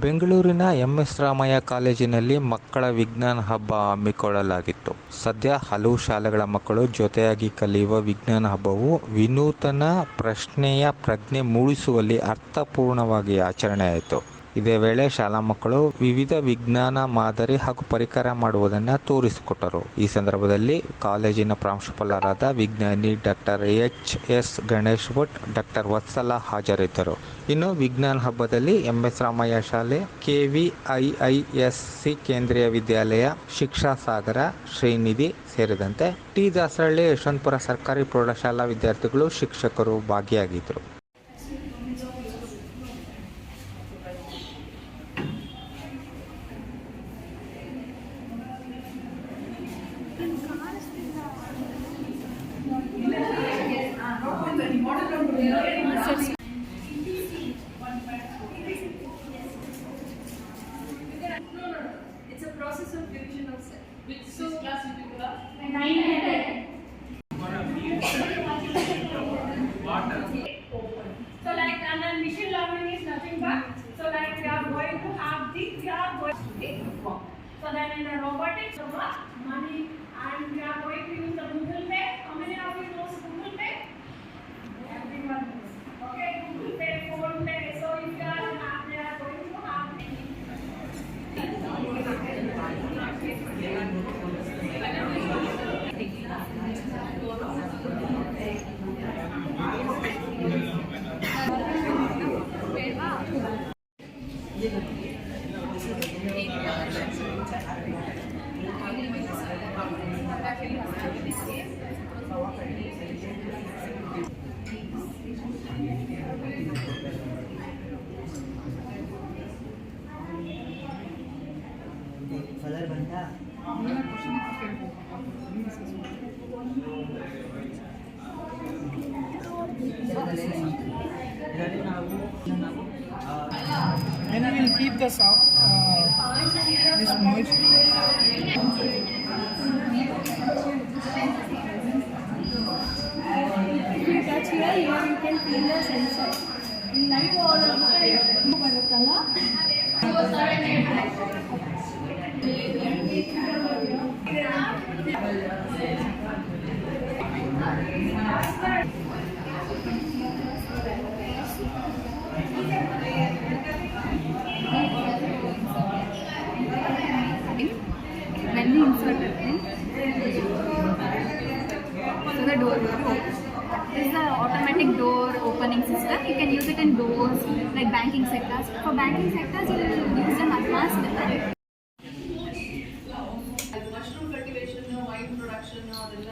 ಬೆಂಗಳೂರಿನ ಎಂಎಸ್ ರಾಮಯ್ಯ ಕಾಲೇಜಿನಲ್ಲಿ ಮಕ್ಕಳ ವಿಜ್ಞಾನ ಹಬ್ಬ ಹಮ್ಮಿಕೊಳ್ಳಲಾಗಿತ್ತು. ಸದ್ಯ ಹಲವು ಶಾಲೆಗಳ ಮಕ್ಕಳು ಜೊತೆಯಾಗಿ ಕಲಿಯುವ ವಿಜ್ಞಾನ ಹಬ್ಬವು ವಿನೂತನ ಪ್ರಶ್ನೆಯ ಪ್ರಜ್ಞೆ ಮೂಡಿಸುವಲ್ಲಿ ಅರ್ಥಪೂರ್ಣವಾಗಿ ಆಚರಣೆಯಾಯಿತು. ಇದೇ ವೇಳೆ ಶಾಲಾ ಮಕ್ಕಳು ವಿವಿಧ ವಿಜ್ಞಾನ ಮಾದರಿ ಹಾಗೂ ಪರಿಕರ ಮಾಡುವುದನ್ನು ತೋರಿಸಿಕೊಟ್ಟರು. ಈ ಸಂದರ್ಭದಲ್ಲಿ ಕಾಲೇಜಿನ ಪ್ರಾಂಶುಪಾಲರಾದ ವಿಜ್ಞಾನಿ doctor H S Ganesh Bhat, doctor Vatsala ಹಾಜರಿದ್ದರು. ಇನ್ನು ವಿಜ್ಞಾನ ಹಬ್ಬದಲ್ಲಿ ಎಂಎಸ್ ರಾಮಯ್ಯ ಶಾಲೆ, ಕೆವಿಐಐಎಸ್ಸಿ ಕೇಂದ್ರೀಯ ವಿದ್ಯಾಲಯ, ಶಿಕ್ಷಾ ಸಾಗರ, ಶ್ರೀನಿಧಿ ಸೇರಿದಂತೆ ಟಿ ದಾಸರಳ್ಳಿ ಯಶವಂತಪುರ ಸರ್ಕಾರಿ ಪ್ರೌಢಶಾಲಾ ವಿದ್ಯಾರ್ಥಿಗಳು ಶಿಕ್ಷಕರು ಭಾಗಿಯಾಗಿದ್ದರು. and robotics for money and we are going ಇದರಲ್ಲಿ ನಾವು ನಾವು And we will keep the sound, uh, this noise. If you touch here, here you can feel the sensor. Light all ಬರುತ್ತಲ್ಲ when We insert it in, so the door will is the automatic door opening system. You can use it in doors like banking sectors. For banking sectors, you will use an advanced method. wine production, ಅದೆಲ್ಲ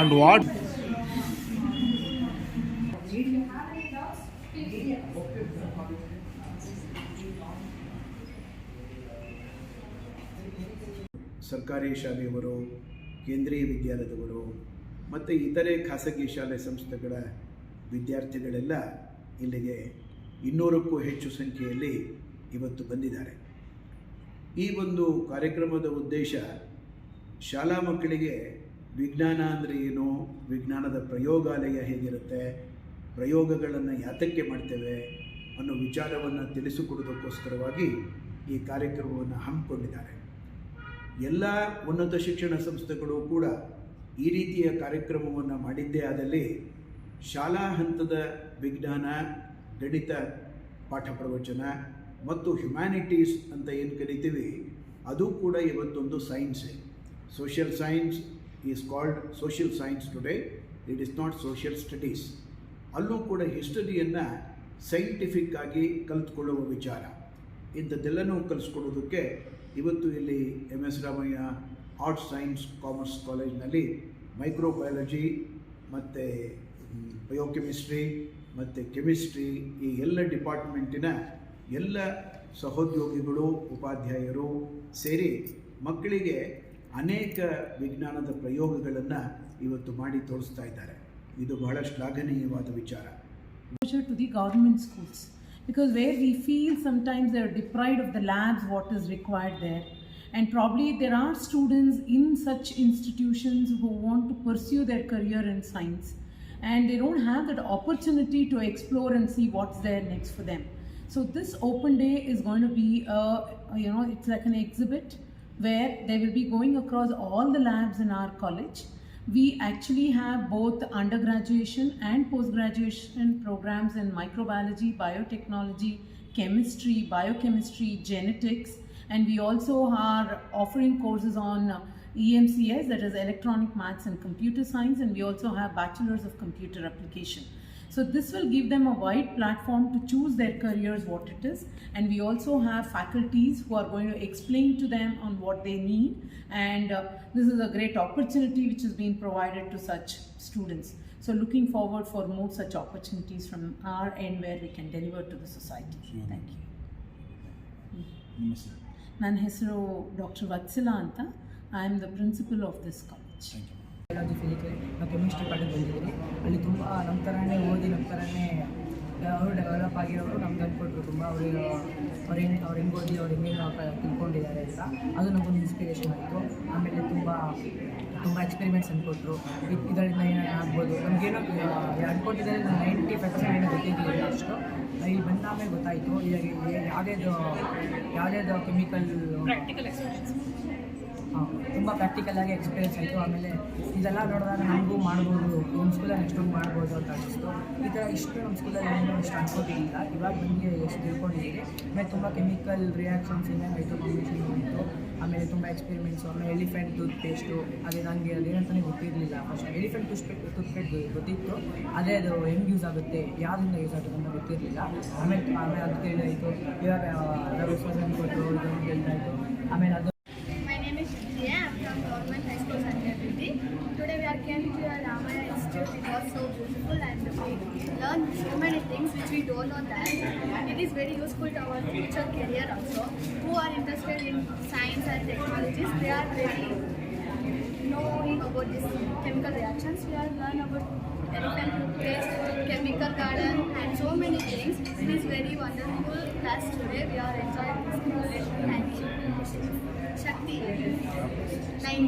And what? ಸರ್ಕಾರಿ ಶಾಲೆಯವರು, ಕೇಂದ್ರೀಯ ವಿದ್ಯಾಲಯದವರು, ಮತ್ತು ಇತರೆ ಖಾಸಗಿ ಶಾಲೆ ಸಂಸ್ಥೆಗಳ ವಿದ್ಯಾರ್ಥಿಗಳೆಲ್ಲ ಇಲ್ಲಿಗೆ ಇನ್ನೂರಕ್ಕೂ ಹೆಚ್ಚು ಸಂಖ್ಯೆಯಲ್ಲಿ ಇವತ್ತು ಬಂದಿದ್ದಾರೆ. ಈ ಒಂದು ಕಾರ್ಯಕ್ರಮದ ಉದ್ದೇಶ ಶಾಲಾ ಮಕ್ಕಳಿಗೆ ವಿಜ್ಞಾನ ಅಂದರೆ ಏನು, ವಿಜ್ಞಾನದ ಪ್ರಯೋಗಾಲಯ ಹೇಗಿರುತ್ತೆ, ಪ್ರಯೋಗಗಳನ್ನು ಯಾತಕ್ಕೆ ಮಾಡ್ತೇವೆ ಅನ್ನೋ ವಿಚಾರವನ್ನು ತಿಳಿಸಿಕೊಡೋದಕ್ಕೋಸ್ಕರವಾಗಿ ಈ ಕಾರ್ಯಕ್ರಮವನ್ನು ಹಮ್ಮಿಕೊಂಡಿದ್ದಾರೆ. ಎಲ್ಲ ಉನ್ನತ ಶಿಕ್ಷಣ ಸಂಸ್ಥೆಗಳು ಕೂಡ ಈ ರೀತಿಯ ಕಾರ್ಯಕ್ರಮವನ್ನು ಮಾಡಿದ್ದೇ ಆದಲ್ಲಿ ಶಾಲಾ ಹಂತದ ವಿಜ್ಞಾನ, ಗಣಿತ ಪಾಠ ಪ್ರವಚನ ಮತ್ತು ಹ್ಯುಮ್ಯಾನಿಟೀಸ್ ಅಂತ ಏನು ಕರಿತೀವಿ, ಅದು ಕೂಡ ಇವತ್ತೊಂದು ಸೈನ್ಸೇ social science is called social science today it is not social studies ಅಲ್ಲೂ ಕೂಡ ಹಿಸ್ಟರಿಯನ್ನು ಸೈಂಟಿಫಿಕ್ ಆಗಿ ಕಲಿತ್ಕೊಳ್ಳುವ ವಿಚಾರ. ಇಂಥದ್ದೆಲ್ಲನೂ ಕಲಿಸ್ಕೊಡೋದಕ್ಕೆ ಇವತ್ತು ಇಲ್ಲಿ M S Ramaiah arts science commerce ಕಾಲೇಜ್ನಲ್ಲಿ ಮೈಕ್ರೋಬಯಾಲಜಿ ಮತ್ತು ಬಯೋಕೆಮಿಸ್ಟ್ರಿ ಮತ್ತು ಕೆಮಿಸ್ಟ್ರಿ ಈ ಎಲ್ಲ ಡಿಪಾರ್ಟ್ಮೆಂಟಿನ ಎಲ್ಲ ಸಹೋದ್ಯೋಗಿಗಳು, ಉಪಾಧ್ಯಾಯರು ಸೇರಿ ಮಕ್ಕಳಿಗೆ ಅನೇಕ ವಿಜ್ಞಾನದ ಪ್ರಯೋಗಗಳನ್ನು ಇವತ್ತು ಮಾಡಿ ತೋರಿಸ್ತಾ ಇದ್ದಾರೆ ಇದು ಬಹಳ ಶ್ಲಾಘನೀಯವಾದ ವಿಚಾರ to the government schools. Because where we feel sometimes they're deprived of the labs what is required there. And probably there are students in such institutions who want to pursue their career in science. And they don't have that opportunity to explore and see what's there next for them. So this open day is going to be a you know it's like an exhibit where they will be going across all the labs in our college we actually have both undergraduation and post graduation programs in microbiology biotechnology chemistry biochemistry genetics and we also are offering courses on uh, EMCS, that is Electronic Maths and Computer Science, and we also have Bachelors of Computer Application. So this will give them a wide platform to choose their careers, what it is, and we also have faculties who are going to explain to them on what they need, and uh, this is a great opportunity which is being provided to such students. So looking forward for more such opportunities from our end where we can deliver to the society. Thank you. ನಿಮ್ಮ ಹೆಸರು ನನ್ನ ಹೆಸರು doctor Vatsala ಅಂತ I am the principal of this college biology physics ನಾವು chemistry ಪಾಠಕ್ಕೆ ಬಂದಿದ್ದೀವಿ ಅಲ್ಲಿ ತುಂಬ ನಮ್ಮ ಥರನೇ ಓದಿ, ನಮ್ಮ ಥರನೇ ಅವರು ಡೆವಲಪ್ ಆಗಿರೋರು ನಮ್ಗೆ ಅಂದ್ಕೊಟ್ರು ತುಂಬ ಅವರು, ಅವ್ರು ಹೆಂಗೆ ಅವ್ರು ಹೆಂಗೆ ಓದಿ, ಅವ್ರು ಹೆಂಗೆ ತಿಳ್ಕೊಂಡಿದ್ದಾರೆ ಅಂತ. ಅದು ನಮಗೊಂದು ಇನ್ಸ್ಪಿರೇಷನ್ ಆಯಿತು. ಆಮೇಲೆ ತುಂಬ ತುಂಬ ಎಕ್ಸ್ಪೆರಿಮೆಂಟ್ಸ್ ಅಂದ್ಕೊಟ್ರು ಇದ್- ಇದರಿಂದ ಏನೇನು ಆಗ್ಬೋದು. ನಮಗೇನೋ ಅಂದ್ಕೊಂಡಿದ್ದಾರೆ ನೈಂಟಿ ಪರ್ಸೆಂಟ್ ಏನೋ ಗೊತ್ತಿರಲಿಲ್ಲ ಅಷ್ಟು. ಇಲ್ಲಿ ಬಂದ ಆಮೇಲೆ ಗೊತ್ತಾಯಿತು. ಈಗ ಯಾವುದೇದು ಯಾವುದೇದು ಕೆಮಿಕಲ್. ತುಂಬ ಪ್ರಾಕ್ಟಿಕಲ್ ಆಗಿ ಎಕ್ಸ್ಪೀರಿಯನ್ಸ್ ಆಯಿತು. ಆಮೇಲೆ ಇದೆಲ್ಲ ನೋಡಿದಾಗ ನಮಗೂ ಮಾಡ್ಬೋದು ನಮ್ಮ ಸ್ಕೂಲಲ್ಲಿ ಎಷ್ಟೊಂದು ಮಾಡ್ಬೋದು ಅಂತ ಅನಿಸ್ತು ಈ ಥರ ಇಷ್ಟು ನಮ್ಮ ಸ್ಕೂಲಲ್ಲಿ ಏನೋ ಇಷ್ಟು ಅನ್ಕೋತಿರಲಿಲ್ಲ ಇವಾಗ ಬಂದು ಎಷ್ಟು ತಿಳ್ಕೊಂಡಿದ್ದೀನಿ ಆಮೇಲೆ ತುಂಬ ಕೆಮಿಕಲ್ ರಿಯಾಕ್ಷನ್ಸ್ ಏನೇನಾಯಿತು ಕಾಂಬಿನೇಷನ್ ಆಯಿತು ಆಮೇಲೆ ತುಂಬ ಎಕ್ಸ್ಪೆರಿಮೆಂಟ್ಸು ಆಮೇಲೆ ಎಲಿಫೆಂಟ್ ಟೂತ್ ಪೇಸ್ಟು ಅದೇ ನನಗೆ ಅದೇನಂತಲೇ ಗೊತ್ತಿರಲಿಲ್ಲ. ಫಸ್ಟ್ ಎಲಿಫೆಂಟ್ ಪೇ ಟೂತ್ ಪೇಸ್ಟ್ ಗೊತ್ತಿತ್ತು. ಅದೇ ಅದು ಹೆಂಗೆ ಯೂಸ್ ಆಗುತ್ತೆ ಯಾವುದರಿಂದ ಯೂಸ್ ಆಗುತ್ತೆ ಅಂತ ಗೊತ್ತಿರಲಿಲ್ಲ. ಆಮೇಲೆ ಆಮೇಲೆ ಅದು ಇವಾಗ ಅದರ ಸರ್ ಕೊಟ್ಟರು ಆಮೇಲೆ ಅದು was so beautiful and we learned so many things which we don't know that. And it is very useful to our future career also. Who are interested in science and technologies, they are very knowing about this chemical reactions. We are learn about elephant toothpaste, chemical garden and so many things. It is very wonderful class today. We are enjoying this. Thank you. Shakti. Nine.